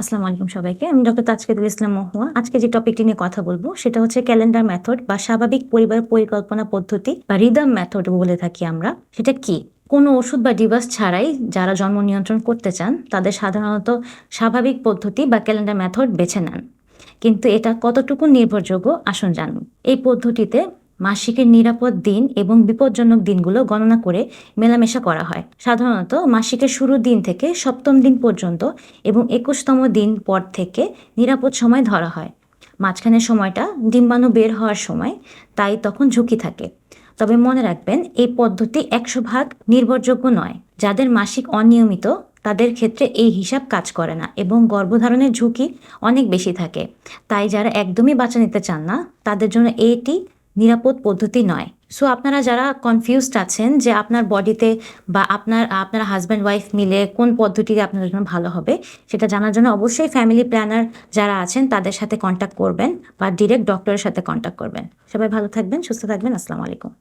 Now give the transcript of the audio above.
আসসালামু আলাইকুম সবাইকে। আমি ডক্টর তাজকেদুল ইসলাম মহুয়া। আজকে যে টপিকটি নিয়ে কথা বলব, সেটা হচ্ছে ক্যালেন্ডার মেথড বা স্বাভাবিক পরিবার পরিকল্পনা পদ্ধতি বা রিদম মেথড বলে থাকি আমরা। সেটা কি? কোনো ওষুধ বা ডিভাইস ছাড়াই যারা জন্ম নিয়ন্ত্রণ করতে চান, তাদের সাধারণত স্বাভাবিক পদ্ধতি বা ক্যালেন্ডার মেথড বেছে নেন। কিন্তু এটা কতটুকু নির্ভরযোগ্য, আসুন জানুন। এই পদ্ধতিতে মাসিকের নিরাপদ দিন এবং বিপজ্জনক দিনগুলো গণনা করে মেলামেশা করা হয়। সাধারণত মাসিকের শুরুর দিন থেকে সপ্তম দিন পর্যন্ত এবং একুশতম দিন পর থেকে নিরাপদ সময় ধরা হয়। মাঝখানের সময়টা ডিম্বাণু বের হওয়ার সময়, তাই তখন ঝুঁকি থাকে। তবে মনে রাখবেন, এই পদ্ধতি একশো ভাগ নির্ভরযোগ্য নয়। যাদের মাসিক অনিয়মিত, তাদের ক্ষেত্রে এই হিসাব কাজ করে না এবং গর্ভধারণের ঝুঁকি অনেক বেশি থাকে। তাই যারা একদমই বাঁচা নিতে চান না, তাদের জন্য এটি নিরাপদ পদ্ধতি নয়। সো আপনারা যারা কনফিউজড আছেন যে আপনার বডিতে বা আপনার আপনার হাজব্যান্ড ওয়াইফ মিলে কোন পদ্ধতিতে আপনার জন্য ভালো হবে, সেটা জানার জন্য অবশ্যই ফ্যামিলি প্ল্যানার যারা আছেন, তাদের সাথে কন্ট্যাক্ট করবেন বা ডিরেক্ট ডক্টরের সাথে কন্ট্যাক্ট করবেন। সবাই ভালো থাকবেন, সুস্থ থাকবেন, আসসালামু আলাইকুম।